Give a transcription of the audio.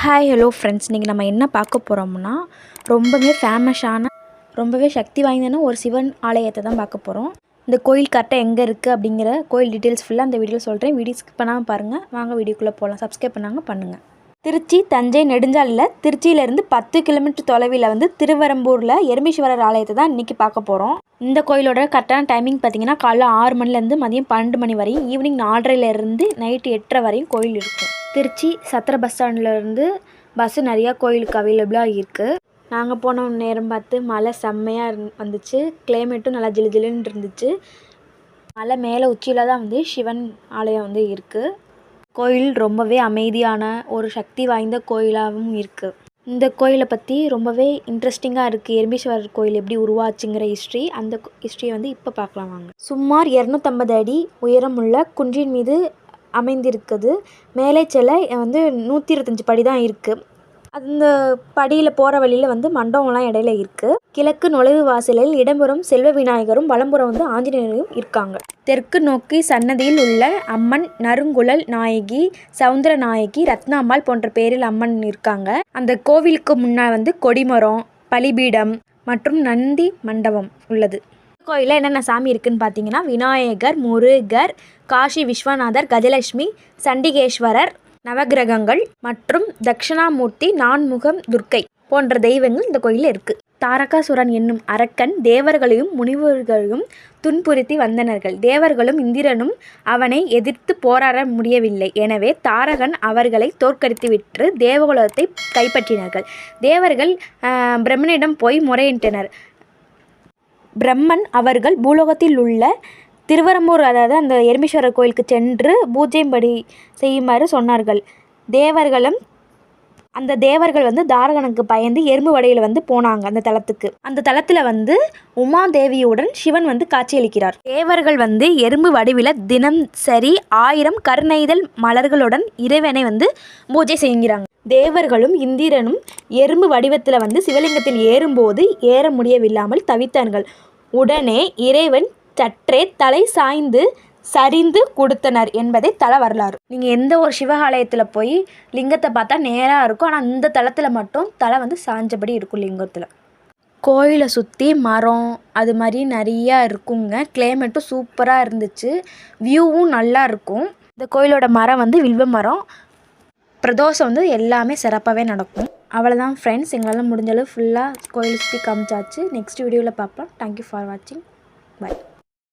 Hi hello friends இன்றைக்கி நம்ம என்ன பார்க்க போகிறோம்னா ரொம்பவே ஃபேமஸான ரொம்பவே சக்தி வாய்ந்தன ஒரு சிவன் ஆலயத்தை தான் பார்க்க போகிறோம் இந்த கோயில் கரெக்டாக எங்கே இருக்குது அப்படிங்கிற கோயில் டீட்டெயில்ஸ் ஃபுல்லாக அந்த வீடியோவில் சொல்கிறேன் வீடியோ ஸ்கிப் பண்ணாமல் பாருங்கள் வாங்க வீடியோக்குள்ளே போகலாம் சப்ஸ்கிரைப் பண்ணாங்க. பண்ணுங்கள் திருச்சி தஞ்சை நெடுஞ்சாலையில் திருச்சியிலேருந்து பத்து கிலோமீட்டர் தொலைவில் வந்து திருவரம்பூரில் எருமீஸ்வரர் ஆலயத்தை தான் இன்றைக்கி பார்க்க போகிறோம் இந்த கோயிலோட கரெக்டான டைமிங் பார்த்தீங்கன்னா காலைல ஆறு மணிலேருந்து மதியம் பன்னெண்டு மணி வரையும் ஈவினிங் நாலரைலேருந்து நைட்டு எட்டரை வரையும் கோயில் இருக்கும். திருச்சி சத்திர பஸ் ஸ்டாண்ட்லேருந்து பஸ்ஸு நிறையா கோயிலுக்கு அவைலபிளாக இருக்குது நாங்கள் போன நேரம் பார்த்து மழை செம்மையாக இருந் வந்துச்சு. கிளைமேட்டும் நல்லா ஜிலு ஜிலுன்னு இருந்துச்சு. மலை மேலே உச்சியில் தான் வந்து சிவன் ஆலயம் வந்து இருக்குது கோயில் ரொம்பவே அமைதியான ஒரு சக்தி வாய்ந்த கோயிலாகவும் இருக்குது இந்த கோயிலை பற்றி ரொம்பவே இன்ட்ரெஸ்டிங்காக இருக்குது எறும்பீஸ்வரர் கோயில் எப்படி உருவாச்சுங்கிற ஹிஸ்ட்ரி அந்த ஹிஸ்ட்ரியை வந்து இப்போ பார்க்கலாம் வாங்க. சுமார் இரநூத்தம்பது அடி உயரமுள்ள குன்றின் மீது அமைந்திருக்குது. மேலே செல்ல வந்து நூற்றி இருபத்தஞ்சி படி தான் இருக்குது அந்த படியில் போகிற வழியில் வந்து மண்டபம்லாம் இடையில இருக்குது கிழக்கு நுழைவு வாசலில் இடம்புறம் செல்வ விநாயகரும் வலம்புறம் வந்து ஆஞ்சநேயரும் இருக்காங்க. தெற்கு நோக்கி சன்னதியில் உள்ள அம்மன் நறுங்குழல் நாயகி சவுந்தர நாயகி ரத்னாம்பாள் போன்ற பேரில் அம்மன் இருக்காங்க. அந்த கோவிலுக்கு முன்னால் வந்து கொடிமரம் பலிபீடம் மற்றும் நந்தி மண்டபம் உள்ளது. கோயிலில் என்னென்ன சாமி இருக்குன்னு பார்த்தீங்கன்னா விநாயகர் முருகர் காசி விஸ்வநாதர் கஜலட்சுமி சண்டிகேஸ்வரர் நவகிரகங்கள் மற்றும் தட்சிணாமூர்த்தி நான்முகம் துர்க்கை போன்ற தெய்வங்கள் இந்த கோயிலில் இருக்குது தாரகாசுரன் என்னும் அரக்கன் தேவர்களையும் முனிவர்களையும் துன்புறுத்தி வந்தனர்கள். தேவர்களும் இந்திரனும் அவனை எதிர்த்து போராட முடியவில்லை. எனவே தாரகன் அவர்களை தோற்கடித்துவிட்டு தேவகுலத்தை கைப்பற்றினார்கள். தேவர்கள் பிரம்மனிடம் போய் முறையிட்டனர். பிரம்மன் அவர்கள் பூலோகத்தில் உள்ள திருவரம்பூர் அதாவது அந்த எருமீஸ்வரர் கோயிலுக்கு சென்று பூஜைப்படி செய்யுமாறு சொன்னார்கள். தேவர்களும் அந்த தேவர்கள் வந்து தாரகனுக்கு பயந்து எறும்பு வடையில் வந்து போனாங்க அந்த தலத்துக்கு. அந்த தலத்தில் வந்து உமாதேவியுடன் சிவன் வந்து காட்சியளிக்கிறார். தேவர்கள் வந்து எறும்பு வடிவில் தினம் சரி ஆயிரம் கருணைதல் மலர்களுடன் இறைவனை வந்து பூஜை செய்கிறாங்க. தேவர்களும் இந்திரனும் எறும்பு வடிவத்தில் வந்து சிவலிங்கத்தில் ஏறும்போது ஏற முடியவில்லாமல் தவித்தார்கள் உடனே இறைவன் சற்றே தலை சாய்ந்து சரிந்து கொடுத்தனர் என்பதே தல வரலாறு. நீங்கள் எந்த ஒரு சிவகாலயத்தில் போய் லிங்கத்தை பார்த்தா நேராக இருக்கும். ஆனால் இந்த தளத்தில் மட்டும் தலை வந்து சாஞ்சபடி இருக்கும் லிங்கத்தில். கோயிலை சுற்றி மரம் அது மாதிரி நிறையா இருக்குங்க. கிளைமேட்டும் சூப்பராக இருந்துச்சு. வியூவும் நல்லா இருக்கும். இந்த கோயிலோட மரம் வந்து வில்வ மரம். பிரதோஷம் வந்து எல்லாமே சிறப்பாகவே நடக்கும். அவ்வளோதான் ஃப்ரெண்ட்ஸ் எங்களால் முடிஞ்சளவு ஃபுல்லாக கோயில் சுற்றி காமிச்சாச்சு. நெக்ஸ்ட் வீடியோவில் பார்ப்போம். தேங்க்யூ ஃபார் வாட்சிங் பாய்